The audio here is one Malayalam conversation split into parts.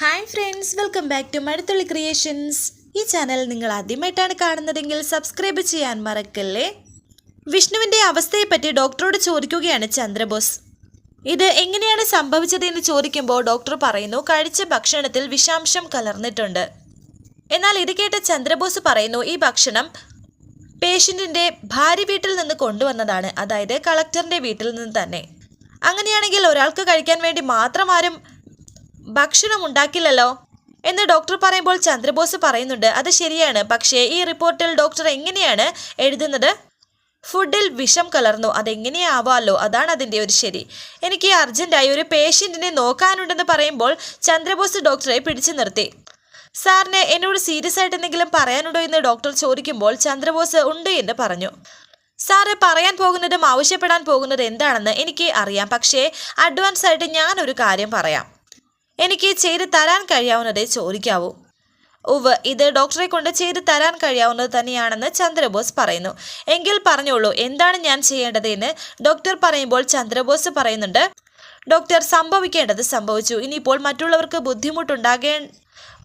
Hi friends welcome back to Mazhathulli creations ഈ ചാനൽ നിങ്ങൾ ആദ്യമായിട്ടാണ് കാണുന്നതെങ്കിൽ സബ്സ്ക്രൈബ് ചെയ്യാൻ മറക്കല്ലേ? വിഷ്ണുവിന്റെ അവസ്ഥയെപ്പറ്റി ഡോക്ടറോട് ചോദിക്കുകയാണ് ചന്ദ്രബോസ്. ഇത് എങ്ങനെയാണ് സംഭവിച്ചത് എന്ന് ചോദിക്കുമ്പോൾ ഡോക്ടർ പറയുന്നു കഴിച്ച ഭക്ഷണത്തിൽ വിഷാംശം കലർന്നിട്ടുണ്ട്. എന്നാൽ ഇത് കേട്ട ചന്ദ്രബോസ് പറയുന്നു ഈ ഭക്ഷണം പേഷ്യന്റിന്റെ ഭാര്യ വീട്ടിൽ നിന്ന് കൊണ്ടുവന്നതാണ് അതായത് കളക്ടറിന്റെ വീട്ടിൽ നിന്ന് തന്നെ. അങ്ങനെയാണെങ്കിൽ ഒരാൾക്ക് കഴിക്കാൻ വേണ്ടി മാത്രം ആരും ഭക്ഷണം ഉണ്ടാക്കില്ലല്ലോ? എന്ന് ഡോക്ടർ പറയുമ്പോൾ ചന്ദ്രബോസ് പറയുന്നുണ്ട് അത് ശരിയാണ്. പക്ഷേ ഈ റിപ്പോർട്ടിൽ ഡോക്ടർ എങ്ങനെയാണ് എഴുതുന്നത്? ഫുഡിൽ വിഷം കലർന്നു. അതെങ്ങനെയാവാമല്ലോ അതാണ് അതിന്റെ ഒരു ശരി. എനിക്ക് അർജന്റായി ഒരു പേഷ്യന്റിനെ നോക്കാനുണ്ടെന്ന് പറയുമ്പോൾ ചന്ദ്രബോസ് ഡോക്ടറെ പിടിച്ചു നിർത്തി. സാറിന് എന്നോട് സീരിയസ് ആയിട്ട് എന്തെങ്കിലും പറയാനുണ്ടോ എന്ന് ഡോക്ടർ ചോദിക്കുമ്പോൾ ചന്ദ്രബോസ് ഉണ്ട് എന്ന് പറഞ്ഞു. സാറ് പറയാൻ പോകുന്നതും ആവശ്യപ്പെടാൻ പോകുന്നത് എന്താണെന്ന് എനിക്ക് അറിയാം. പക്ഷേ അഡ്വാൻസ് ആയിട്ട് ഞാനൊരു കാര്യം പറയാം. എനിക്ക് ചെയ്ത് തരാൻ കഴിയാവുന്നതേ ചോദിക്കാവൂ. ഉവ് ഇത് ഡോക്ടറെ കൊണ്ട് ചെയ്ത് തരാൻ കഴിയാവുന്നത് തന്നെയാണെന്ന് ചന്ദ്രബോസ് പറയുന്നു. എങ്കിൽ പറഞ്ഞോളൂ എന്താണ് ഞാൻ ചെയ്യേണ്ടത് എന്ന് ഡോക്ടർ പറയുമ്പോൾ ചന്ദ്രബോസ് പറയുന്നുണ്ട് ഡോക്ടർ സംഭവിക്കേണ്ടത് സംഭവിച്ചു. ഇനിയിപ്പോൾ മറ്റുള്ളവർക്ക് ബുദ്ധിമുട്ടുണ്ടാകേ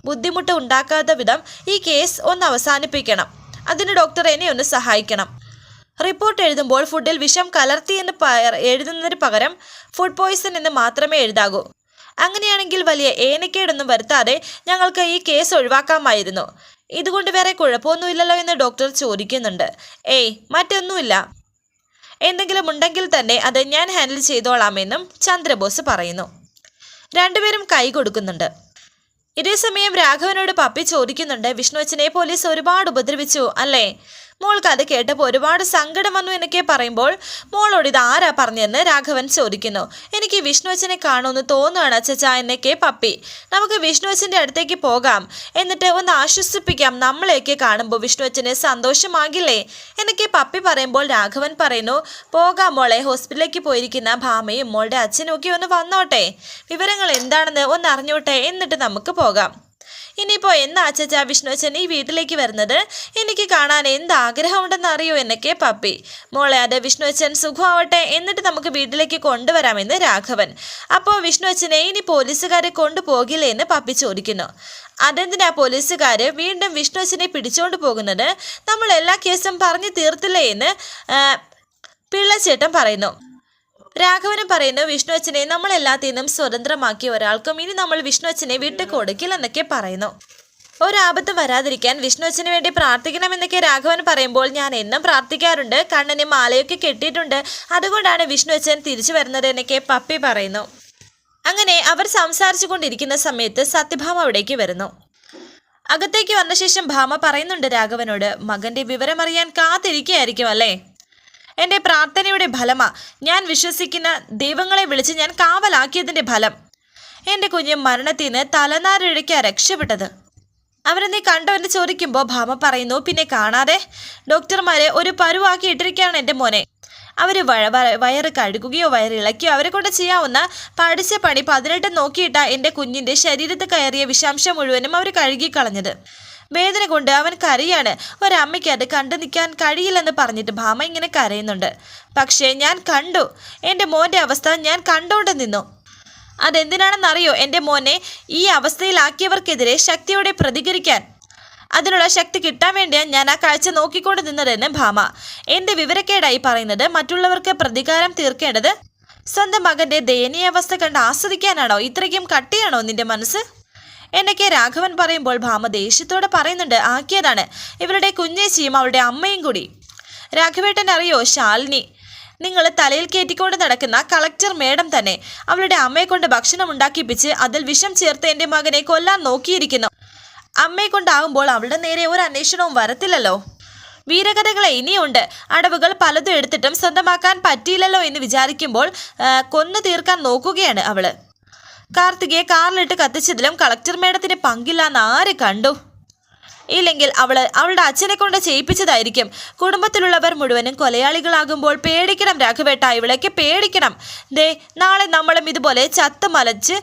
ബുദ്ധിമുട്ട് ഉണ്ടാക്കാത്ത വിധം ഈ കേസ് ഒന്ന് അവസാനിപ്പിക്കണം. അതിന് ഡോക്ടർ എന്നെ ഒന്ന് സഹായിക്കണം. റിപ്പോർട്ട് എഴുതുമ്പോൾ ഫുഡിൽ വിഷം കലർത്തി എന്ന് എഴുതുന്നതിന് പകരം ഫുഡ് പോയിസൺ എന്ന് മാത്രമേ എഴുതാകൂ. അങ്ങനെയാണെങ്കിൽ വലിയ ഏനക്കേടൊന്നും വരുത്താതെ ഞങ്ങൾക്ക് ഈ കേസ് ഒഴിവാക്കാമായിരുന്നു. ഇതുകൊണ്ട് വേറെ കുഴപ്പമൊന്നുമില്ലല്ലോ എന്ന് ഡോക്ടർ ചോദിക്കുന്നുണ്ട്. ഏയ് മറ്റൊന്നുമില്ല. എന്തെങ്കിലും ഉണ്ടെങ്കിൽ തന്നെ അത് ഞാൻ ഹാൻഡിൽ ചെയ്തോളാമെന്നും ചന്ദ്രബോസ് പറയുന്നു. രണ്ടുപേരും കൈ കൊടുക്കുന്നുണ്ട്. ഇതേസമയം രാഘവനോട് പപ്പി ചോദിക്കുന്നുണ്ട് വിഷ്ണുവച്ചനെ പോലീസ് ഒരുപാട് ഉപദ്രവിച്ചു അല്ലേ? മോൾക്ക് അത് കേട്ടപ്പോൾ ഒരുപാട് സങ്കടം വന്നു എന്നൊക്കെ പറയുമ്പോൾ മോളോട് ഇത് ആരാ പറഞ്ഞെന്ന് രാഘവൻ ചോദിക്കുന്നു. എനിക്ക് വിഷ്ണുവച്ചനെ കാണുമെന്ന് തോന്നുകയാണ് അച്ചച്ച എന്നൊക്കെ പപ്പി. നമുക്ക് വിഷ്ണുവച്ചന്റെ അടുത്തേക്ക് പോകാം. എന്നിട്ട് ഒന്ന് ആശ്വസിപ്പിക്കാം. നമ്മളെയൊക്കെ കാണുമ്പോൾ വിഷ്ണുവച്ചന് സന്തോഷമാകില്ലേ? എന്നൊക്കെ പപ്പി പറയുമ്പോൾ രാഘവൻ പറയുന്നു പോകാം മോളെ. ഹോസ്പിറ്റലിലേക്ക് പോയിരിക്കുന്ന ഭാമയും മോളുടെ അച്ഛനും ഒക്കെ ഒന്ന് വന്നോട്ടെ. വിവരങ്ങൾ എന്താണെന്ന് ഒന്ന് അറിഞ്ഞോട്ടെ. എന്നിട്ട് നമുക്ക് പോകാം. ഇനിയിപ്പോൾ എന്നാ അച്ചച്ച വിഷ്ണുവച്ചൻ ഈ വീട്ടിലേക്ക് വരുന്നത്? എനിക്ക് കാണാൻ എന്ത് ആഗ്രഹമുണ്ടെന്ന് അറിയോ എന്നൊക്കെ പപ്പി. മോളെ അത് വിഷ്ണുവച്ചൻ സുഖമാവട്ടെ എന്നിട്ട് നമുക്ക് വീട്ടിലേക്ക് കൊണ്ടുവരാമെന്ന് രാഘവൻ. അപ്പോൾ വിഷ്ണുവച്ചനെ ഇനി പോലീസുകാരെ കൊണ്ടുപോകില്ലേ എന്ന് പപ്പി ചോദിക്കുന്നു. അതെന്തിനാ പോലീസുകാർ വീണ്ടും വിഷ്ണുവച്ചനെ പിടിച്ചുകൊണ്ട് പോകുന്നത്? നമ്മൾ എല്ലാ കേസും പറഞ്ഞു തീർത്തില്ലേ എന്ന് പിള്ളച്ചേട്ടൻ പറയുന്നു. രാഘവനും പറയുന്നു വിഷ്ണു അച്ഛനെ നമ്മൾ എല്ലാത്തിൽ നിന്നും സ്വതന്ത്രമാക്കിയ ഒരാൾക്കും ഇനി നമ്മൾ വിഷ്ണു അച്ഛനെ വിട്ടു കൊടുക്കില്ല എന്നൊക്കെ പറയുന്നു. ഒരാപത്തും വരാതിരിക്കാൻ വിഷ്ണു അച്ഛന് വേണ്ടി പ്രാർത്ഥിക്കണമെന്നൊക്കെ രാഘവൻ പറയുമ്പോൾ ഞാൻ എന്നും പ്രാർത്ഥിക്കാറുണ്ട് കണ്ണന് മാലയൊക്കെ കെട്ടിയിട്ടുണ്ട്. അതുകൊണ്ടാണ് വിഷ്ണു അച്ഛൻ തിരിച്ചു വരുന്നത് എന്നൊക്കെ പപ്പി പറയുന്നു. അങ്ങനെ അവർ സംസാരിച്ചു കൊണ്ടിരിക്കുന്ന സമയത്ത് സത്യഭാമ അവിടേക്ക് വരുന്നു. അകത്തേക്ക് വന്ന ശേഷം ഭാമ പറയുന്നുണ്ട് രാഘവനോട് മകന്റെ വിവരമറിയാൻ കാത്തിരിക്കുകയായിരിക്കും അല്ലേ എന്റെ പ്രാർത്ഥനയുടെ ഫലമാ ഞാൻ വിശ്വസിക്കുന്ന ദൈവങ്ങളെ വിളിച്ച് ഞാൻ കാവലാക്കിയതിന്റെ ഫലം. എന്റെ കുഞ്ഞ് മരണത്തിൽ നിന്ന് രക്ഷപ്പെട്ടത്. അവരെ നീ കണ്ടോ എന്ന് ചോദിക്കുമ്പോൾ ഭാമ പറയുന്നു പിന്നെ കാണാതെ ഡോക്ടർമാരെ ഒരു പരുവാക്കി ഇട്ടിരിക്കുകയാണ് എന്റെ മോനെ. അവർ വയറ് കഴുകുകയോ വയറിളക്കുകയോ അവരെ കൊണ്ട് ചെയ്യാവുന്ന പഠിച്ച പണി പതിനെട്ട് നോക്കിയിട്ടാണ് എന്റെ കുഞ്ഞിന്റെ ശരീരത്ത് കയറിയ വിഷാംശം മുഴുവനും അവർ കഴുകിക്കളഞ്ഞത്. വേദന കൊണ്ട് അവൻ കരയാണ് ഒരമ്മയ്ക്ക് അത് കണ്ടു നിൽക്കാൻ കഴിയില്ലെന്ന് പറഞ്ഞിട്ട് ഭാമ ഇങ്ങനെ കരയുന്നുണ്ട്. പക്ഷേ ഞാൻ കണ്ടു. എന്റെ മോന്റെ അവസ്ഥ ഞാൻ കണ്ടോണ്ട് നിന്നു. അതെന്തിനാണെന്നറിയോ? എന്റെ മോനെ ഈ അവസ്ഥയിലാക്കിയവർക്കെതിരെ ശക്തിയോടെ പ്രതികരിക്കാൻ. അതിനുള്ള ശക്തി കിട്ടാൻ വേണ്ടിയാണ് ഞാൻ ആ കാഴ്ച നോക്കിക്കൊണ്ട് നിന്നതെന്ന് ഭാമ. എന്റെ വിവരക്കേടായി പറയുന്നത് മറ്റുള്ളവർക്ക് പ്രതികാരം തീർക്കേണ്ടത് സ്വന്തം മകന്റെ ദയനീയാവസ്ഥ കണ്ട് ആസ്വദിക്കാനാണോ? ഇത്രയ്ക്കും കട്ടിയാണോ നിന്റെ മനസ്സ്? എന്നൊക്കെ രാഘവൻ പറയുമ്പോൾ ഭാമ ദേഷ്യത്തോടെ പറയുന്നുണ്ട് ആക്കിയതാണ്. ഇവരുടെ കുഞ്ഞേച്ചിയും അവളുടെ അമ്മയും കൂടി. രാഘവേട്ടൻ അറിയോ ശാലിനി നിങ്ങൾ തലയിൽ കയറ്റിക്കൊണ്ട് നടക്കുന്ന കളക്ടർ മേഡം തന്നെ അവളുടെ അമ്മയെ കൊണ്ട് ഭക്ഷണം ഉണ്ടാക്കിപ്പിച്ച് അതിൽ വിഷം ചേർത്ത് എന്റെ മകനെ കൊല്ലാൻ നോക്കിയിരിക്കുന്നു. അമ്മയെ കൊണ്ടാകുമ്പോൾ അവളുടെ നേരെ ഒരു അന്വേഷണവും വരത്തില്ലല്ലോ. വീരകഥകൾ ഇനിയുണ്ട്. അടവുകൾ പലതും എടുത്തിട്ടും സ്വന്തമാക്കാൻ പറ്റിയില്ലല്ലോ എന്ന് വിചാരിക്കുമ്പോൾ കൊന്നു തീർക്കാൻ നോക്കുകയാണ് അവൾ. കാർത്തികയെ കാറിലിട്ട് കത്തിച്ചതിലും കളക്ടർ മേഡത്തിന് പങ്കില്ലാന്ന് ആര് കണ്ടു? ഇല്ലെങ്കിൽ അവൾ അവളുടെ അച്ഛനെ കൊണ്ട് ചെയ്യിപ്പിച്ചതായിരിക്കും. കുടുംബത്തിലുള്ളവർ മുഴുവനും കൊലയാളികളാകുമ്പോൾ പേടിക്കണം രാഘവേട്ട ഇവളൊക്കെ പേടിക്കണം. ദേ നാളെ നമ്മളും ഇതുപോലെ ചത്ത് മലച്ച്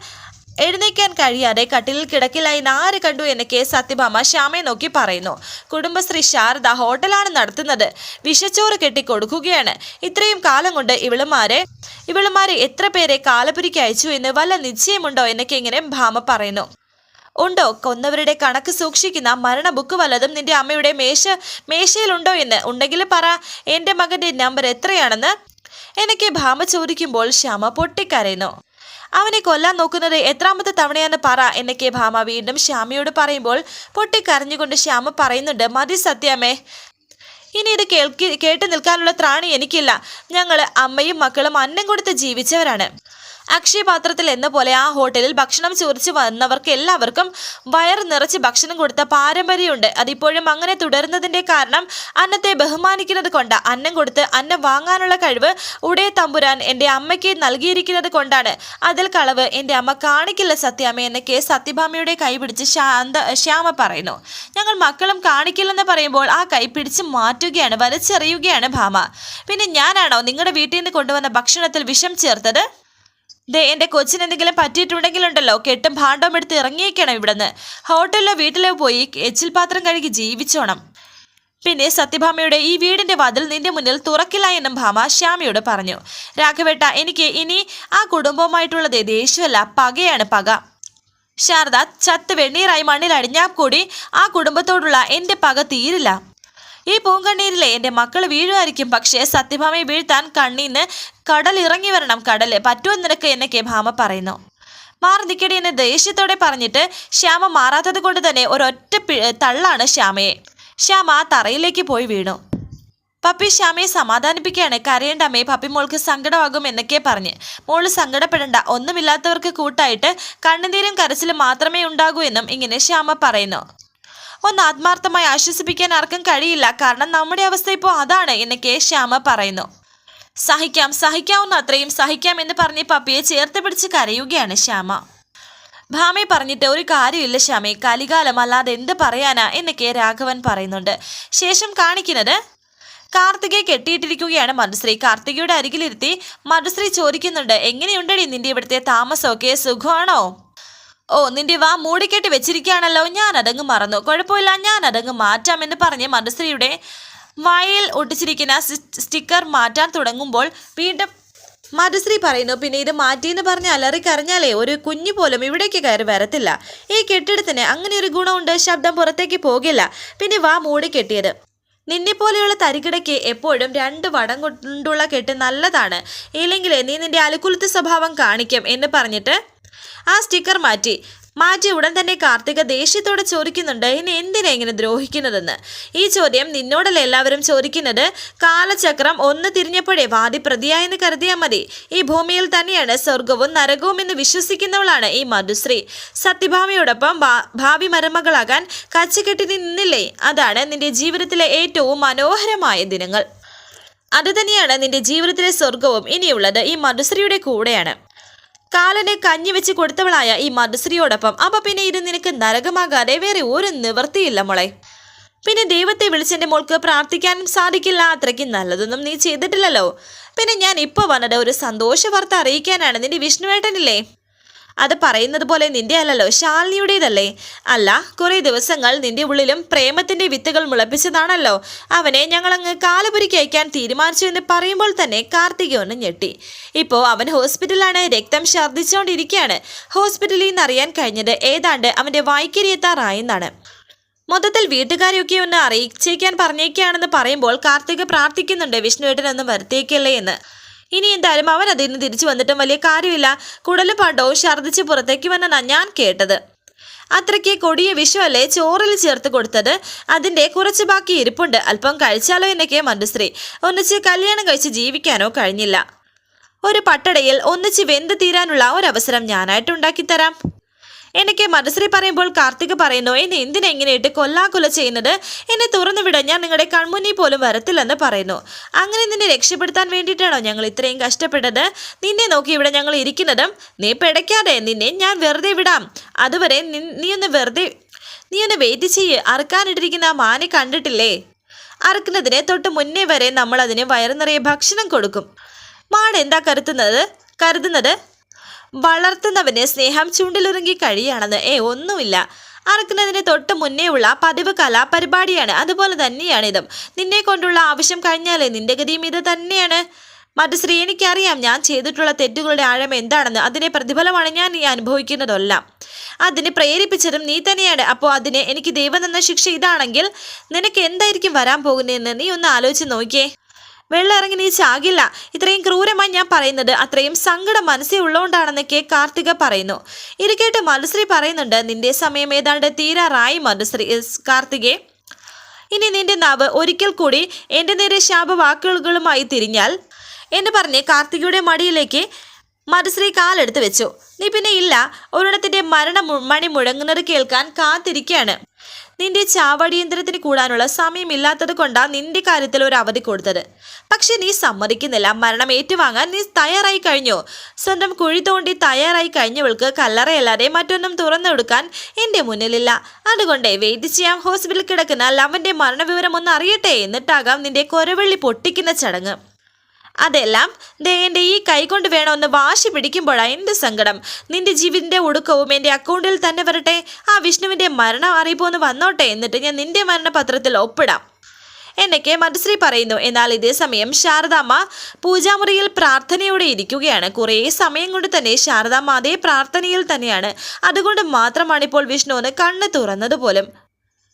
എഴുന്നേക്കാൻ കഴിയാതെ കട്ടിലിൽ കിടക്കിലായി ആര് കണ്ടു എന്ന് കെ സത്യഭാമ ശ്യാമയെ നോക്കി പറയുന്നു. കുടുംബശ്രീ ശാരദ ഹോട്ടലാണ് നടത്തുന്നത്. വിഷച്ചോറ് കെട്ടി കൊടുക്കുകയാണ് ഇത്രയും കാലം കൊണ്ട് ഇവളുമാരെ ഇവളുമാരെ എത്ര പേരെ കാലപുരിക്ക് അയച്ചു എന്ന് വല്ല നിശ്ചയമുണ്ടോ എന്നൊക്കെ ഇങ്ങനെ ഭാമ പറയുന്നു. ഉണ്ടോ? കൊന്നവരുടെ കണക്ക് സൂക്ഷിക്കുന്ന മരണ ബുക്ക് വല്ലതും നിന്റെ അമ്മയുടെ മേശ മേശയിലുണ്ടോ എന്ന് ഉണ്ടെങ്കിൽ പറ. എന്റെ മകന്റെ നമ്പർ എത്രയാണെന്ന്? എനിക്ക് ഭാമ ചോദിക്കുമ്പോൾ ശ്യാമ പൊട്ടിക്കരയുന്നു. അവനെ കൊല്ലാൻ നോക്കുന്നത് എത്രാമത്തെ തവണയാന്ന് പറ എന്നൊക്കെ ഭാമ വീണ്ടും ശ്യാമയോട് പറയുമ്പോൾ പൊട്ടിക്കരഞ്ഞുകൊണ്ട് ശ്യാമ പറയുന്നുണ്ട് മതി സത്യമേ. ഇനി ഇത് കേൾക്കി കേട്ട് നിൽക്കാനുള്ള ത്രാണി എനിക്കില്ല. ഞങ്ങൾ അമ്മയും മക്കളും അന്നം കൊടുത്ത് ജീവിച്ചവരാണ്. അക്ഷയപാത്രത്തിൽ എന്ന പോലെ ആ ഹോട്ടലിൽ ഭക്ഷണം ചോദിച്ചു വന്നവർക്ക് എല്ലാവർക്കും വയറ് നിറച്ച് ഭക്ഷണം കൊടുത്ത പാരമ്പര്യമുണ്ട്. അതിപ്പോഴും അങ്ങനെ തുടരുന്നതിന്റെ കാരണം അന്നത്തെ ബഹുമാനിക്കുന്നത് കൊണ്ട്. അന്നം കൊടുത്ത് അന്നം വാങ്ങാനുള്ള കഴിവ് ഉടയ തമ്പുരാൻ എന്റെ അമ്മയ്ക്ക് നൽകിയിരിക്കുന്നത് കൊണ്ടാണ്. അതിൽ കളവ് എന്റെ അമ്മ കാണിക്കില്ല സത്യാമ്മ എന്നൊക്കെ സത്യഭാമയുടെ കൈ പിടിച്ച് ശാന്ത ശ്യാമ പറയുന്നു. ഞങ്ങൾ മക്കളും കാണിക്കില്ലെന്ന് പറയുമ്പോൾ ആ കൈ പിടിച്ച് മാറ്റുകയാണ് വലിച്ചെറിയുകയാണ് ഭാമ. പിന്നെ ഞാനാണോ നിങ്ങളുടെ വീട്ടിൽ നിന്ന് കൊണ്ടുവന്ന ഭക്ഷണത്തിൽ വിഷം ചേർത്തത്? ദേ എന്റെ കൊച്ചിന് എന്തെങ്കിലും പറ്റിയിട്ടുണ്ടെങ്കിലുണ്ടല്ലോ. കെട്ടും ഭാണ്ഡവും എടുത്ത് ഇറങ്ങിയേക്കണം ഇവിടുന്ന്. ഹോട്ടലിലോ വീട്ടിലോ പോയി എച്ചിൽ പാത്രം കഴുകി ജീവിച്ചോണം. പിന്നെ സത്യഭാമയുടെ ഈ വീടിന്റെ വാതിൽ നിന്റെ മുന്നിൽ തുറക്കില്ല എന്നും ഭാമ ശ്യാമയോട് പറഞ്ഞു. രാഘവേട്ട എനിക്ക് ഇനി ആ കുടുംബവുമായിട്ടുള്ളത് ദേഷ്യമല്ല പകയാണ് പക. ശാരദ ചത്ത് വെണ്ണീറായി മണ്ണിൽ അടിഞ്ഞാൽ കൂടി ആ കുടുംബത്തോടുള്ള എന്റെ പക തീരില്ല. ഈ പൂങ്കണ്ണീരിലെ എന്റെ മക്കൾ വീഴുമായിരിക്കും. പക്ഷേ സത്യഭാമയെ വീഴ്ത്താൻ കണ്ണീന്ന് കടൽ ഇറങ്ങി വരണം. കടൽ പറ്റുമോ നിനക്ക് എന്നൊക്കെ ഭാമ പറയുന്നു. മാറി നിൽക്കടി എന്നെ ദേഷ്യത്തോടെ പറഞ്ഞിട്ട് ശ്യാമ മാറാത്തത് കൊണ്ട് തന്നെ ഒരൊറ്റ തള്ളാണ് ശ്യാമയെ. ശ്യാമ തറയിലേക്ക് പോയി വീണു. പപ്പി ശ്യാമയെ സമാധാനിപ്പിക്കുകയാണ്. കരയേണ്ട അമ്മയെ പപ്പി മോൾക്ക് സങ്കടമാകും എന്നൊക്കെ പറഞ്ഞ്. മോൾ സങ്കടപ്പെടണ്ട. ഒന്നുമില്ലാത്തവർക്ക് കൂട്ടായിട്ട് കണ്ണുനീരും കരച്ചിലും മാത്രമേ ഉണ്ടാകൂ എന്നും ഇങ്ങനെ ശ്യാമ പറയുന്നു. ഒന്ന് ആത്മാർത്ഥമായി ആശ്വസിപ്പിക്കാൻ ആർക്കും കഴിയില്ല. കാരണം നമ്മുടെ അവസ്ഥ ഇപ്പോൾ അതാണ് എന്ന് കെ. ശ്യാമ പറയുന്നു. സഹിക്കാം സഹിക്കാവുന്ന അത്രയും സഹിക്കാം എന്ന് പറഞ്ഞ് പപ്പിയെ ചേർത്ത് പിടിച്ച് കരയുകയാണ് ശ്യാമ. ഭാമയെ പറഞ്ഞിട്ട് ഒരു കാര്യമില്ല ശ്യാമേ കലികാലം അല്ലാതെ എന്ത് പറയാനാ എന്നൊക്കെ രാഘവൻ പറയുന്നുണ്ട്. ശേഷം കാണിക്കുന്നത് കാർത്തികയെ കെട്ടിയിട്ടിരിക്കുകയാണ് മധുശ്രീ. കാർത്തികയുടെ അരികിലിരുത്തി മധുശ്രീ ചോദിക്കുന്നുണ്ട് എങ്ങനെയുണ്ടടി നിന്റെ ഇവിടുത്തെ താമസമൊക്കെ? സുഖമാണോ? ഓ നിന്റെ വാ മൂടിക്കെട്ടി വെച്ചിരിക്കുകയാണല്ലോ. ഞാൻ അതങ്ങ് മറന്നു. കുഴപ്പമില്ല ഞാൻ അതങ്ങ് മാറ്റാമെന്ന് പറഞ്ഞ് മനുശ്രീയുടെ വായിൽ ഒട്ടിച്ചിരിക്കുന്ന സ്റ്റിക്കർ മാറ്റാൻ തുടങ്ങുമ്പോൾ വീണ്ടും മധുശ്രീ പറയുന്നു പിന്നെ ഇത് മാറ്റിയെന്ന് പറഞ്ഞ് അലറി കരഞ്ഞാലേ ഒരു കുഞ്ഞു പോലും ഇവിടേക്ക് കയറി വരത്തില്ല. ഈ കെട്ടിടത്തിന് അങ്ങനെ ഒരു ഗുണമുണ്ട് ശബ്ദം പുറത്തേക്ക് പോകില്ല. പിന്നെ വാ മൂടി കെട്ടിയത് നിന്നെ പോലെയുള്ള തരികിടയ്ക്ക് എപ്പോഴും രണ്ട് വടം കൊണ്ടുള്ള കെട്ട് നല്ലതാണ്. ഇല്ലെങ്കിൽ നീ നിന്റെ അലുക്കുലത്ത് സ്വഭാവം കാണിക്കും എന്ന് പറഞ്ഞിട്ട് ആ സ്റ്റിക്കർ മാറ്റി. മാറ്റി ഉടൻ തന്നെ കാർത്തിക ദേഷ്യത്തോടെ ചോദിക്കുന്നുണ്ട് ഇനി എന്തിനാ ഇങ്ങനെ ദ്രോഹിക്കുന്നതെന്ന്? ഈ ചോദ്യം നിന്നോടല്ല എല്ലാവരും ചോദിക്കുന്നത്? കാലചക്രം ഒന്ന് തിരിഞ്ഞപ്പോഴേ വാദി പ്രതിയായെന്ന് കരുതിയാൽ മതി. ഈ ഭൂമിയിൽ തന്നെയാണ് സ്വർഗവും നരകവും എന്ന് വിശ്വസിക്കുന്നവളാണ് ഈ മധുശ്രീ. സത്യഭാമയോടൊപ്പം ഭാവി മരുമകളാകാൻ കച്ചകെട്ടി നിന്നില്ലേ? അതാണ് നിന്റെ ജീവിതത്തിലെ ഏറ്റവും മനോഹരമായ ദിനങ്ങൾ. അതുതന്നെയാണ് നിന്റെ ജീവിതത്തിലെ സ്വർഗവും ഇനിയുള്ളത്. ഈ മധുശ്രീയുടെ കൂടെയാണ്. കാലനെ കഞ്ഞി വെച്ച് കൊടുത്തവളായ ഈ മധുശ്രീയോടൊപ്പം. അപ്പൊ പിന്നെ ഇത് നിനക്ക് നരകമാകാതെ വേറെ ഒരു നിവൃത്തിയില്ല മോളെ. പിന്നെ ദൈവത്തെ വിളിച്ചെന്റെ മോൾക്ക് പ്രാർത്ഥിക്കാനും സാധിക്കില്ല. അത്രയ്ക്ക് നല്ലതൊന്നും നീ ചെയ്തിട്ടില്ലല്ലോ. പിന്നെ ഞാൻ ഇപ്പോൾ വന്നത് ഒരു സന്തോഷ വാർത്ത അറിയിക്കാനാണ്. നിന്റെ വിഷ്ണുവേട്ടനില്ലേ? അത് പറയുന്നത് പോലെ നിന്റെ അല്ലല്ലോ ശാലിനിയുടേതല്ലേ? അല്ല കുറേ ദിവസങ്ങൾ നിന്റെ ഉള്ളിലും പ്രേമത്തിന്റെ വിത്തുകൾ മുളപ്പിച്ചതാണല്ലോ. അവനെ ഞങ്ങളങ്ങ് കാലപുരിക്ക് അയക്കാൻ തീരുമാനിച്ചു എന്ന് പറയുമ്പോൾ തന്നെ കാർത്തിക ഒന്ന് ഞെട്ടി. ഇപ്പോൾ അവൻ ഹോസ്പിറ്റലാണ് രക്തം ഛർദ്ദിച്ചുകൊണ്ടിരിക്കുകയാണ് ഹോസ്പിറ്റലിൽ നിന്ന് അറിയാൻ കഴിഞ്ഞത് ഏതാണ്ട് അവന്റെ വായിക്കരി എത്താറായെന്നാണ്. മൊത്തത്തിൽ വീട്ടുകാരെയൊക്കെ ഒന്ന് അറിയിച്ചേക്കാൻ പറഞ്ഞേക്കാണെന്ന് പറയുമ്പോൾ കാർത്തിക പ്രാർത്ഥിക്കുന്നുണ്ട് വിഷ്ണുവേട്ടനൊന്നും വരുത്തേക്കല്ലേ എന്ന്. ഇനി എന്തായാലും അവൻ അതിൽ നിന്ന് തിരിച്ചു വന്നിട്ടും വലിയ കാര്യമില്ല. കുടലും പണ്ടവും ഛർദ്ദിച്ച് പുറത്തേക്ക് വന്നെന്നാണ് ഞാൻ കേട്ടത്. അത്രയ്ക്ക് കൊടിയ വിഷമല്ലേ ചോറിൽ ചേർത്ത് കൊടുത്തത്? അതിന്റെ കുറച്ച് ബാക്കി ഇരിപ്പുണ്ട്. അല്പം കഴിച്ചാലോ എന്നൊക്കെ മന്ത്രിശ്രീ. ഒന്നിച്ച് കല്യാണം കഴിച്ച് ജീവിക്കാനോ കഴിഞ്ഞില്ല. ഒരു പട്ടടയിൽ ഒന്നിച്ച് വെന്ത് തീരാനുള്ള ഒരവസരം ഞാനായിട്ട് ഉണ്ടാക്കിത്തരാം. എനിക്ക് മനസ്സിൽ പറയുമ്പോൾ കാർത്തിക് പറയുന്നു എന്നെ എന്തിനെ ഇങ്ങനെ ഇട്ട് കൊല്ലാക്കൊല ചെയ്യുന്നത്? എന്നെ തുറന്നു വിടാൻ ഞാൻ നിങ്ങളുടെ കൺമുന്നിൽ പോലും വരത്തില്ലെന്ന് പറയുന്നു. അങ്ങനെ നിന്നെ രക്ഷപ്പെടുത്താൻ വേണ്ടിയിട്ടാണോ ഞങ്ങൾ ഇത്രയും കഷ്ടപ്പെട്ടത്? നിന്നെ നോക്കി ഇവിടെ ഞങ്ങൾ ഇരിക്കുന്നതും നീ പിടയ്ക്കാതെ നിന്നെ ഞാൻ വെറുതെ വിടാം. അതുവരെ നീ ഒന്ന് വെറുതെ നീ ഒന്ന് വെയിറ്റ് ചെയ്യ്. അറുക്കാനിട്ടിരിക്കുന്ന ആ മാനെ കണ്ടിട്ടില്ലേ? അറുക്കുന്നതിന് തൊട്ട് മുന്നേ വരെ നമ്മൾ അതിന് വയറു നിറയെ ഭക്ഷണം കൊടുക്കും. മാട് എന്താ കരുത്തുന്നത്? കരുതുന്നത് വളർത്തുന്നവന് സ്നേഹം ചുണ്ടിലുറങ്ങി കഴിയാണെന്ന് ഏ ഒന്നുമില്ല. അറക്കുന്നതിന് തൊട്ട് മുന്നേ ഉള്ള പതിവ് കലാപരിപാടിയാണ്. അതുപോലെ തന്നെയാണ് ഇതും നിന്നെ കൊണ്ടുള്ള ആവശ്യം കഴിഞ്ഞാലേ നിന്റെ ഗതിയും ഇത് തന്നെയാണ്. മധുശ്രീ എനിക്കറിയാം ഞാൻ ചെയ്തിട്ടുള്ള തെറ്റുകളുടെ ആഴം എന്താണെന്ന്. അതിനെ പ്രതിഫലമാണ് ഞാൻ ഈ അനുഭവിക്കുന്നതെല്ലാം. അതിനെ പ്രേരിപ്പിച്ചതും നീ തന്നെയാണ്. അപ്പോൾ അതിന് എനിക്ക് ദൈവം തന്ന ശിക്ഷ ഇതാണെങ്കിൽ നിനക്ക് എന്തായിരിക്കും വരാൻ പോകുന്നതെന്ന് നീ ഒന്ന് ആലോചിച്ച് നോക്കിയേ. വെള്ളം ഇറങ്ങി നീ ചാകില്ല. ഇത്രയും ക്രൂരമായി ഞാൻ പറയുന്നത് അത്രയും സങ്കടം മനസ്സിൽ ഉള്ളതുകൊണ്ടാണെന്നൊക്കെ കാർത്തിക പറയുന്നു. ഇത് കേട്ട് മധുശ്രീ പറയുന്നുണ്ട് നിന്റെ സമയം ഏതാണ്ട് തീരാറായി മധുശ്രീ. കാർത്തികെ. ഇനി നിന്റെ നാവ് ഒരിക്കൽ കൂടി എന്റെ നേരെ ശാപവാക്കുകളുമായി തിരിഞ്ഞാൽ? എന്ന് പറഞ്ഞ് കാർത്തികയുടെ മടിയിലേക്ക് മധുശ്രീ കാലെടുത്ത് വെച്ചു. നീ പിന്നെ ഇല്ല. ഒരിടത്തിന്റെ മരണ മണി മുഴങ്ങുന്നത് കേൾക്കാൻ കാത്തിരിക്കുകയാണ് നിന്റെ ചാവടിയന്ത്രത്തിന് കൂടാനുള്ള സമയമില്ലാത്തത് കൊണ്ടാ നിന്റെ കാര്യത്തിൽ ഒരു അവധി കൊടുത്തത്. പക്ഷെ നീ സമ്മതിക്കുന്നില്ല. മരണം ഏറ്റുവാങ്ങാൻ നീ തയ്യാറായി കഴിഞ്ഞു? സ്വന്തം കുഴി തോണ്ടി തയ്യാറായി കഴിഞ്ഞവൾക്ക് കല്ലറയല്ലാതെ മറ്റൊന്നും തുറന്നെടുക്കാൻ എന്റെ മുന്നിലില്ല. അതുകൊണ്ട് വെയിറ്റ് ചെയ്യാം ഹോസ്പിറ്റലിൽ കിടക്കുന്ന ലവന്റെ മരണവിവരം ഒന്ന് അറിയട്ടെ. എന്നിട്ടാകാം നിന്റെ കൊരവള്ളി പൊട്ടിക്കുന്ന ചടങ്ങ്. അതെല്ലാം ദേ എന്റെ ഈ വേണം ഒന്ന് വാശി പിടിക്കുമ്പോഴാണ് എന്ത് സങ്കടം. നിന്റെ ജീവിതത്തിന്റെ ഒടുക്കവും എന്റെ അക്കൗണ്ടിൽ തന്നെ വരട്ടെ. ആ വിഷ്ണുവിന്റെ മരണം അറിയിപ്പോന്ന് വന്നോട്ടെ എന്നിട്ട് ഞാൻ നിന്റെ മരണപത്രത്തിൽ ഒപ്പിടാം. എന്നൊക്കെ മധുശ്രീ പറയുന്നു. എന്നാൽ ഇതേ സമയം ശാരദാമ്മ പൂജാമുറിയിൽ പ്രാർത്ഥനയോടെ ഇരിക്കുകയാണ്. കുറേ സമയം കൊണ്ട് തന്നെ ശാരദാമ്മ അതേ പ്രാർത്ഥനയിൽ തന്നെയാണ്. അതുകൊണ്ട് മാത്രമാണ് ഇപ്പോൾ വിഷ്ണുവിന് കണ്ണ് തുറന്നത്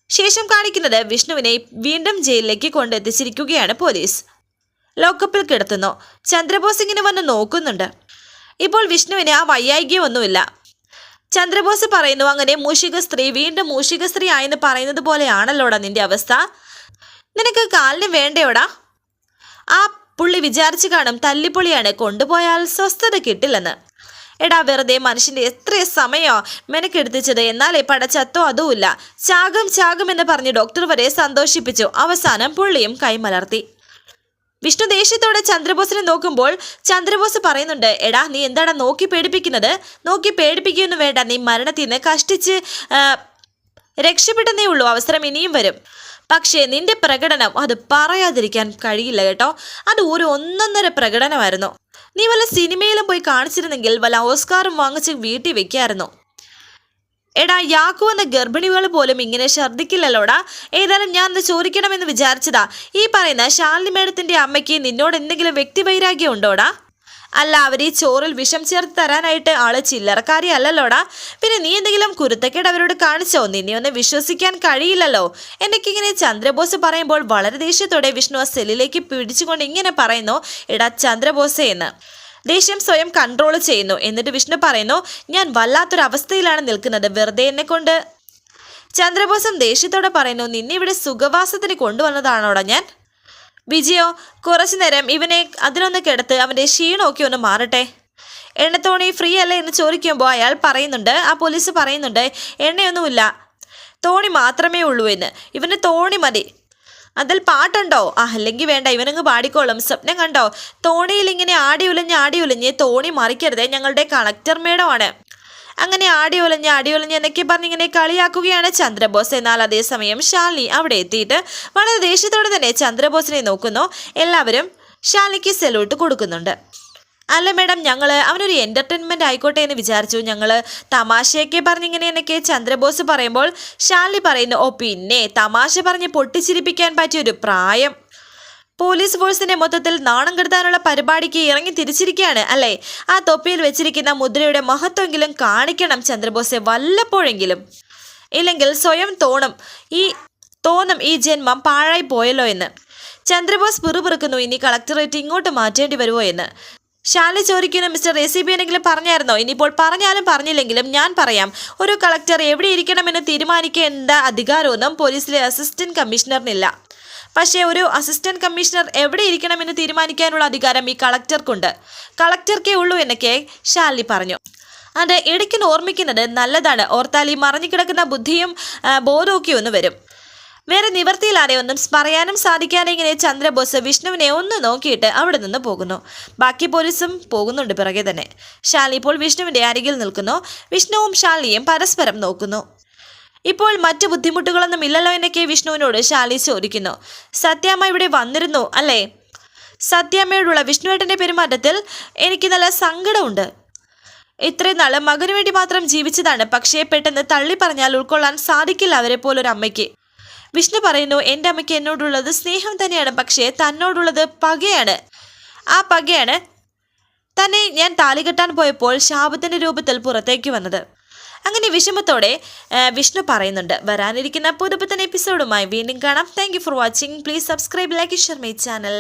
ശേഷം കാണിക്കുന്നത് വിഷ്ണുവിനെ വീണ്ടും ജയിലിലേക്ക് കൊണ്ടെത്തിച്ചിരിക്കുകയാണ് പോലീസ്. ലോക്കപ്പിൽ കിടത്തുന്നു. ചന്ദ്രബോസ് ഇങ്ങനെ വന്ന് നോക്കുന്നുണ്ട്. ഇപ്പോൾ വിഷ്ണുവിന് ആ വയ്യായികയൊന്നുമില്ല ചന്ദ്രബോസ് പറയുന്നു അങ്ങനെ മൂഷിക സ്ത്രീ വീണ്ടും മൂഷിക സ്ത്രീ ആയെന്ന് പറയുന്നത് പോലെയാണല്ലോടാ നിന്റെ അവസ്ഥ? നിനക്ക് കാലിന് വേണ്ടയോടാ? ആ പുള്ളി വിചാരിച്ചു കാണും തല്ലിപ്പൊളിയാണ് കൊണ്ടുപോയാൽ സ്വസ്ഥത കിട്ടില്ലെന്ന്. എടാ വെറുതെ മനുഷ്യന്റെ എത്ര സമയോ മെനക്കെടുത്തിച്ചത്. എന്നാലേ പടച്ചത്തോ അതുമില്ല. ചാകം ചാകം എന്ന് പറഞ്ഞ് ഡോക്ടർ വരെ സന്തോഷിപ്പിച്ചു. അവസാനം പുള്ളിയും കൈമലർത്തി. വിഷ്ണു ദേഷ്യത്തോടെ ചന്ദ്രബോസിനെ നോക്കുമ്പോൾ ചന്ദ്രബോസ് പറയുന്നുണ്ട് എടാ നീ എന്താടാ നോക്കി പേടിപ്പിക്കുന്നത്? നോക്കി പേടിപ്പിക്കുകയൊന്നും വേണ്ട. നീ മരണത്തിൽ നിന്ന് കഷ്ടിച്ച് രക്ഷപ്പെട്ടെന്നേ ഉള്ളൂ. അവസരം ഇനിയും വരും. പക്ഷേ നിന്റെ പ്രകടനം അത് പറയാതിരിക്കാൻ കഴിയില്ല കേട്ടോ. അത് ഒരു ഒന്നൊന്നര പ്രകടനമായിരുന്നു. നീ വല്ല സിനിമയിലും പോയി കാണിച്ചിരുന്നെങ്കിൽ വല്ല ഓസ്കാറും വാങ്ങിച്ച് വീട്ടിൽ വെക്കായിരുന്നു. എടാ യാക്കു എന്ന ഗർഭിണികൾ പോലും ഇങ്ങനെ ഛർദ്ദിക്കില്ലല്ലോടാ. ഏതായാലും ഞാൻ ഇന്ന് ചോദിക്കണമെന്ന് വിചാരിച്ചതാ. ഈ പറയുന്ന ശാലിനി മേഡത്തിന്റെ അമ്മയ്ക്ക് നിന്നോട് എന്തെങ്കിലും വ്യക്തിവൈരാഗ്യം ഉണ്ടോടാ? അല്ല അവർ ഈ ചോറിൽ വിഷം ചേർത്ത് തരാനായിട്ട് ആൾ ചില്ലറക്കാരി അല്ലല്ലോടാ. പിന്നെ നീ എന്തെങ്കിലും കുരുത്തക്കേട് അവരോട് കാണിച്ചോ? നിന്നെ ഒന്ന് വിശ്വസിക്കാൻ കഴിയില്ലല്ലോ. എനിക്കിങ്ങനെ ചന്ദ്രബോസ് പറയുമ്പോൾ വളരെ ദേഷ്യത്തോടെ വിഷ്ണു ആ സെല്ലിലേക്ക് പിടിച്ചുകൊണ്ട് ഇങ്ങനെ പറയുന്നു എടാ ചന്ദ്രബോസേ എന്ന്. ദേഷ്യം സ്വയം കൺട്രോൾ ചെയ്യുന്നു. എന്നിട്ട് വിഷ്ണു പറയുന്നു ഞാൻ വല്ലാത്തൊരു അവസ്ഥയിലാണ് നിൽക്കുന്നത്. വെറുതെ എന്നെ കൊണ്ട്. ചന്ദ്രബോസും ദേഷ്യത്തോടെ പറയുന്നു നിന്നെ ഇവിടെ സുഖവാസത്തിന് കൊണ്ടുവന്നതാണോടാ ഞാൻ? വിജയോ കുറച്ചു നേരം ഇവനെ അതിനൊന്ന് കിടത്ത് അവന്റെ ക്ഷീണമൊക്കെ ഒന്ന് മാറട്ടെ. എണ്ണത്തോണി ഫ്രീ അല്ലേ എന്ന് ചോദിക്കുമ്പോൾ അയാൾ പറയുന്നുണ്ട് ആ പോലീസ് പറയുന്നുണ്ട് എണ്ണയൊന്നുമില്ല. തോണി മാത്രമേ ഉള്ളൂ എന്ന്. ഇവന് തോണി മതി. അതിൽ പാട്ടുണ്ടോ? ആ അല്ലെങ്കിൽ വേണ്ട ഇവനങ്ങ് പാടിക്കോളും. സ്വപ്നം കണ്ടോ? തോണിയിൽ ഇങ്ങനെ ആടി ഉലഞ്ഞ് ആടി ഉലഞ്ഞ് തോണി മറിക്കരുത് ഞങ്ങളുടെ കളക്ടർ മേഡമാണ് അങ്ങനെ ആടി ഒലഞ്ഞ് ആടി ഒലഞ്ഞ് എന്നൊക്കെ പറഞ്ഞ് ഇങ്ങനെ കളിയാക്കുകയാണ് ചന്ദ്രബോസ്. എന്നാൽ അതേസമയം ഷാലി അവിടെ എത്തിയിട്ട് വളരെ ദേഷ്യത്തോടെ തന്നെ ചന്ദ്രബോസിനെ നോക്കുന്നു. എല്ലാവരും ഷാലിക്ക് സെലൂട്ട് കൊടുക്കുന്നുണ്ട്. അല്ല മേഡം ഞങ്ങൾ അവനൊരു എന്റർടൈൻമെന്റ് ആയിക്കോട്ടെ എന്ന് വിചാരിച്ചു. ഞങ്ങൾ തമാശയൊക്കെ പറഞ്ഞിങ്ങനെ എന്നൊക്കെ ചന്ദ്രബോസ് പറയുമ്പോൾ ഷാലി പറയുന്നു ഓ പിന്നെ തമാശ പറഞ്ഞ് പൊട്ടിച്ചിരിപ്പിക്കാൻ പറ്റിയ ഒരു പ്രായം. പോലീസ് ഫോഴ്സിനെ മൊത്തത്തിൽ നാണം കെടുത്താനുള്ള പരിപാടിക്ക് ഇറങ്ങി തിരിച്ചിരിക്കുകയാണ് അല്ലേ? ആ തൊപ്പിയിൽ വെച്ചിരിക്കുന്ന മുദ്രയുടെ മഹത്വമെങ്കിലും കാണിക്കണം ചന്ദ്രബോസെ വല്ലപ്പോഴെങ്കിലും. ഇല്ലെങ്കിൽ സ്വയം തോണം ഈ തോന്നും ഈ ജന്മം പാഴായി പോയല്ലോ എന്ന്. ചന്ദ്രബോസ് പിറുപിറുക്കുന്നു ഇനി കളക്ടറേറ്റ് ഇങ്ങോട്ട് മാറ്റേണ്ടി വരുമോ എന്ന്. ശാലി ചോദിക്കുന്ന മിസ്റ്റർ എ സി ബി എന്നെങ്കിലും പറഞ്ഞായിരുന്നോ? ഇനിയിപ്പോൾ പറഞ്ഞാലും പറഞ്ഞില്ലെങ്കിലും ഞാൻ പറയാം. ഒരു കളക്ടർ എവിടെ ഇരിക്കണമെന്ന് തീരുമാനിക്കേണ്ട അധികാരമൊന്നും പോലീസിലെ അസിസ്റ്റന്റ് കമ്മീഷണറിനില്ല. പക്ഷേ ഒരു അസിസ്റ്റന്റ് കമ്മീഷണർ എവിടെ ഇരിക്കണമെന്ന് തീരുമാനിക്കാനുള്ള അധികാരം ഈ കളക്ടർക്കുണ്ട്. കളക്ടർക്കേ ഉള്ളൂ എന്നൊക്കെ ശാലി പറഞ്ഞു. അത് ഇടയ്ക്കിന് ഓർമ്മിക്കുന്നത് നല്ലതാണ്. ഓർത്താൽ ഈ മറഞ്ഞു കിടക്കുന്ന ബുദ്ധിയും ബോധമൊക്കെ ഒന്ന് വരും. വേറെ നിവർത്തിയില്ലാതെ ഒന്നും പറയാനും സാധിക്കാതെ ചന്ദ്രബോസ് വിഷ്ണുവിനെ ഒന്ന് നോക്കിയിട്ട് അവിടെ നിന്ന് പോകുന്നു. ബാക്കി പോലീസും പോകുന്നുണ്ട് പിറകെ തന്നെ. ശാലി ഇപ്പോൾ വിഷ്ണുവിന്റെ അരികിൽ നിൽക്കുന്നു. വിഷ്ണുവും ശാലിയും പരസ്പരം നോക്കുന്നു. ഇപ്പോൾ മറ്റു ബുദ്ധിമുട്ടുകളൊന്നും ഇല്ലല്ലോ എന്നൊക്കെ വിഷ്ണുവിനോട് ശാലി ചോദിക്കുന്നു. സത്യാമ്മ ഇവിടെ വന്നിരുന്നു അല്ലേ? സത്യാമ്മയോടുള്ള വിഷ്ണുവേട്ടന്റെ പെരുമാറ്റത്തിൽ എനിക്ക് നല്ല സങ്കടമുണ്ട്. ഇത്രയും നാൾ മകനു വേണ്ടി മാത്രം ജീവിച്ചതാണ്. പക്ഷേ പെട്ടെന്ന് തള്ളി പറഞ്ഞാൽ ഉൾക്കൊള്ളാൻ സാധിക്കില്ല അവരെ പോലൊരു അമ്മയ്ക്ക്. വിഷ്ണു പറയുന്നു എന്റെ അമ്മയ്ക്ക് എന്നോടുള്ളത് സ്നേഹം തന്നെയാണ് പക്ഷേ തന്നോടുള്ളത് പകയാണ്. ആ പകയാണ് തന്നെ ഞാൻ താലി കെട്ടാൻ പോയപ്പോൾ ശാപത്തിന്റെ രൂപത്തിൽ പുറത്തേക്ക് വന്നത്. അങ്ങനെ വിഷമത്തോടെ വിഷ്ണു പറയുന്നുണ്ട് വരാനിരിക്കുന്ന പുതുപുത്തൻ എപ്പിസോഡുമായി വീണ്ടും കാണാം. Thank for watching please subscribe like share my channel